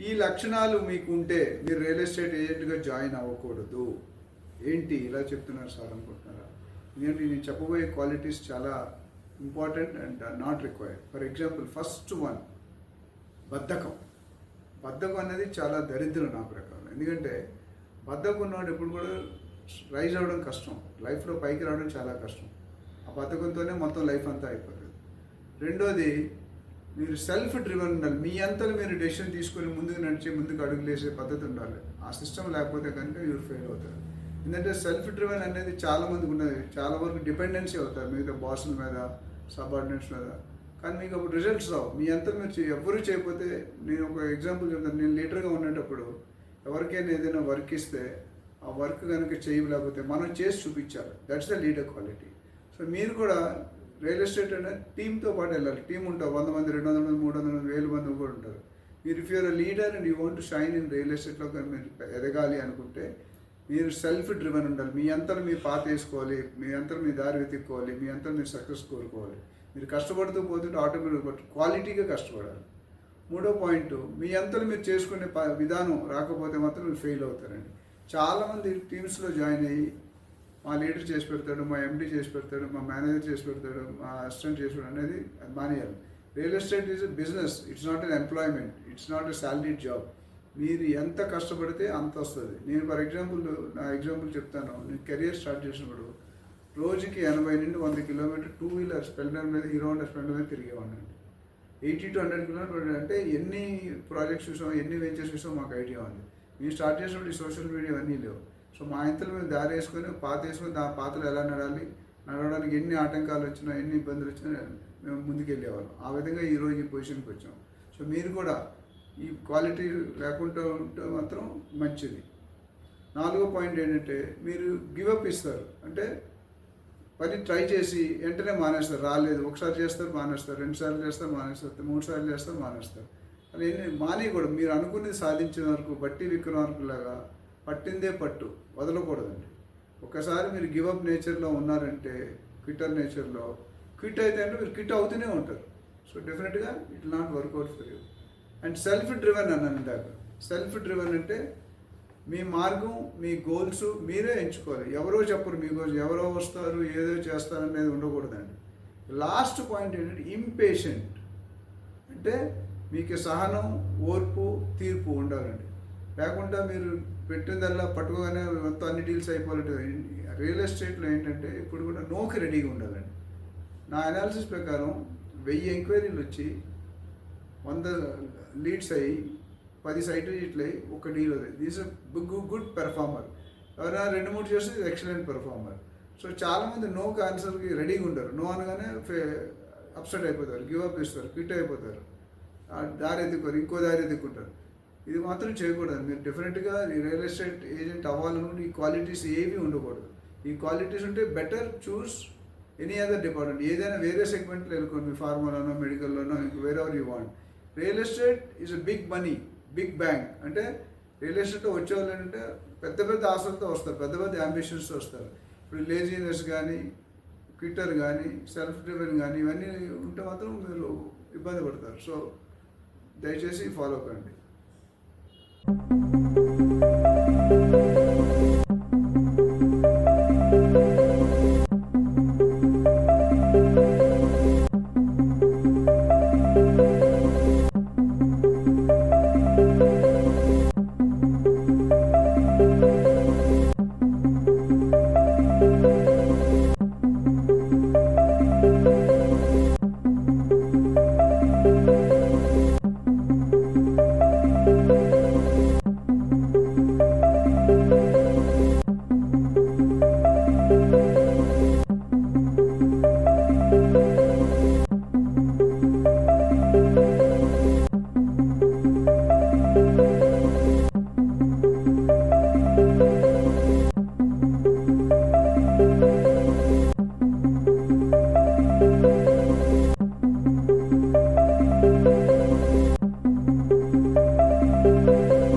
ఈ లక్షణాలు మీకు ఉంటే మీరు రియల్ ఎస్టేట్ ఏజెంట్గా జాయిన్ అవ్వకూడదు. ఏంటి ఇలా చెప్తున్నారు సార్ అనుకుంటున్నారా? ఎందుకంటే నేను చెప్పబోయే క్వాలిటీస్ చాలా important and not required. For example first one బద్ధకం. బద్ధకం అనేది చాలా దరిద్రం నా ప్రకారం. ఎందుకంటే బద్ధకం ఉన్నవాడు ఎప్పుడు కూడా రైజ్ అవ్వడం కష్టం. లైఫ్లో పైకి రావడం చాలా కష్టం. ఆ బద్ధకంతోనే మొత్తం లైఫ్ అంతా అయిపోతుంది. రెండోది మీరు సెల్ఫ్ డ్రివెన్ ఉండాలి. మీ అంతలో మీరు డెసిషన్ తీసుకొని ముందుకు నడిచి ముందుకు అడుగులేసే పద్ధతి ఉండాలి. ఆ సిస్టమ్ లేకపోతే కనుక మీరు ఫెయిల్ అవుతారు. ఎందుకంటే సెల్ఫ్ డ్రివెన్ అనేది చాలా మందికి ఉన్నది. చాలా వరకు డిపెండెన్సీ అవుతారు. మిగతా బాసుల మీద సబార్డినేట్స్ మీద. కానీ మీకు అప్పుడు రిజల్ట్స్ రావు. మీ అంతా మీరు ఎవరు ఎవ్వరూ చేయకపోతే నేను ఒక ఎగ్జాంపుల్ చెప్తాను. నేను లీడర్గా ఉండేటప్పుడు ఎవరికైనా ఏదైనా వర్క్ ఇస్తే ఆ వర్క్ కనుక చేయలేకపోతే మనం చేసి చూపించాలి. That's the leader quality so మీరు కూడా రియల్ ఎస్టేట్ అనేది టీంతో పాటు వెళ్ళాలి. టీం ఉంటావు వంద మంది రెండు వందల మంది మూడు వందల మంది వేల మంది కూడా ఉంటారు. మీరు if your leader and you want shine in real ఎస్టేట్లో కానీ మీరు ఎదగాలి అనుకుంటే మీరు సెల్ఫ్ డ్రివెన్ ఉండాలి. మీ అంతలో మీరు పాత వేసుకోవాలి. మీ అంతా మీ దారి వెతుక్కోవాలి. మీ అంతా మీరు సక్సెస్ కోరుకోవాలి. మీరు కష్టపడుతూ పోతుంటే ఆటోమేటిక్ బట్ క్వాలిటీగా కష్టపడాలి. మూడో పాయింట్ మీ అంతలో మీరు చేసుకునే విధానం రాకపోతే మాత్రం మీరు ఫెయిల్ అవుతారండి. చాలామంది టీమ్స్లో జాయిన్ అయ్యి మా లీడర్ చేసి పెడతాడు మా ఎండీ చేసి పెడతాడు మా మేనేజర్ చేసి పెడతాడు మా అసిస్టెంట్ చేసి పెడతాడు అనేది అది మానేయాలి. Real estate is business it's not an employment it's not a salaried job మీరు ఎంత కష్టపడితే అంత వస్తుంది. నేను ఫర్ ఎగ్జాంపుల్ నా ఎగ్జాంపుల్ చెప్తాను. నేను కెరియర్ స్టార్ట్ చేసినప్పుడు రోజుకి ఎనభై నుండి వంద కిలోమీటర్ టూ వీలర్ స్పెండర్ మీద హీరో హోండా స్పెండర్ మీద తిరిగేవాడిని. ఎయిటీ టు హండ్రెడ్ కిలోమీటర్ అంటే ఎన్ని ప్రాజెక్ట్స్ చూసాం ఎన్ని వెంచర్స్ చూసాం మాకు ఐడియా ఉంది. మేము స్టార్ట్ చేసినప్పుడు ఈ సోషల్ మీడియా అన్నీ లేవు. సో మా ఇంతలో మేము దారి వేసుకొని పాత వేసుకొని ఆ పాతలు ఎలా నడాలి నడవడానికి ఎన్ని ఆటంకాలు వచ్చినా ఎన్ని ఇబ్బందులు వచ్చినా మేము ముందుకెళ్ళేవాళ్ళం. ఆ విధంగా ఈరోజు ఈ పొజిషన్కి వచ్చాం. సో మీరు కూడా ఈ క్వాలిటీ లేకుండా ఉంటే మాత్రం మంచిది. నాలుగో పాయింట్ ఏంటంటే మీరు గివప్ ఇస్తారు. అంటే పని ట్రై చేసి వెంటనే మానేస్తారు. రాలేదు. ఒకసారి చేస్తారు మానేస్తారు. రెండుసార్లు చేస్తారు మానేస్తారు. మూడు సార్లు చేస్తారు మానేస్తారు. అది ఏంటి మానేయకూడదు. మీరు అనుకునేది సాధించిన వరకు బట్టి విక్రమార్కులాగా వరకు లాగా పట్టిందే పట్టు వదలకూడదండి. ఒకసారి మీరు గివప్ నేచర్లో ఉన్నారంటే క్విటర్ నేచర్లో క్విట్ అయితే అంటే మీరు క్విట్ అవుతూనే ఉంటారు. సో డెఫినెట్గా it not work out for you. And self driven అన్నాను ఇందాక. సెల్ఫ్ డ్రివెన్ అంటే మీ మార్గం మీ గోల్స్ మీరే ఎంచుకోవాలి. ఎవరో చెప్పరు మీ గోల్స్ ఎవరో వస్తారు ఏదో చేస్తారు అనేది ఉండకూడదండి. లాస్ట్ పాయింట్ ఏంటంటే ఇంపేషెంట్. అంటే మీకు సహనం ఓర్పు తీర్పు ఉండాలండి. లేకుండా మీరు పెట్టిందల్లా పట్టుకోగానే మొత్తం అన్ని డీల్స్ అయిపోలేదు రియల్ ఎస్టేట్లో ఏంటంటే ఇప్పుడు కూడా నోకి రెడీగా ఉండాలండి. నా అనాలిసిస్ ప్రకారం వెయ్యి ఎంక్వైరీలు వచ్చి వంద లీడ్స్ అయ్యి పది సైట్ విజిట్లు అయ్యి ఒక డీల్ అవుతుంది దీస్ గుడ్ గుడ్ పెర్ఫార్మర్ ఎవరైనా రెండు మూడు చేస్తే ఎక్సలెంట్ పెర్ఫార్మర్ సో చాలామంది నోకి ఆన్సర్కి రెడీగా ఉంటారు నో అనగానే ఫే అప్సెట్ అయిపోతారు. గివ్ అప్ ఇస్తారు క్విట్ అయిపోతారు. దారి ఎత్తుకోరు. ఇంకో దారి ఎదుక్కుంటారు ఇది మాత్రం చేయకూడదు. మీరు డెఫినెట్గా రియల్ ఎస్టేట్ ఏజెంట్ అవ్వాలనుకుంటే ఈ క్వాలిటీస్ ఏవి ఉండకూడదు. ఈ క్వాలిటీస్ ఉంటే better choose any other department ఏదైనా వేరే సెగ్మెంట్లో వెళ్ళుకోండి మీ ఫార్మాలోనో మెడికల్లోనో ఇంక వేరే ever you want real estate is a big money big bank అంటే రియల్ ఎస్టేట్ వచ్చేవాళ్ళు అంటే పెద్ద పెద్ద ఆశలతో వస్తారు పెద్ద పెద్ద అంబిషన్స్తో వస్తారు. ఇప్పుడు లేజినెస్ కానీ క్విట్టర్ కానీ సెల్ఫ్ డ్రివెన్ కానీ ఇవన్నీ ఉంటే మాత్రం మీరు ఇబ్బంది పడతారు. సో దయచేసి ఫాలో కండి. Thank you.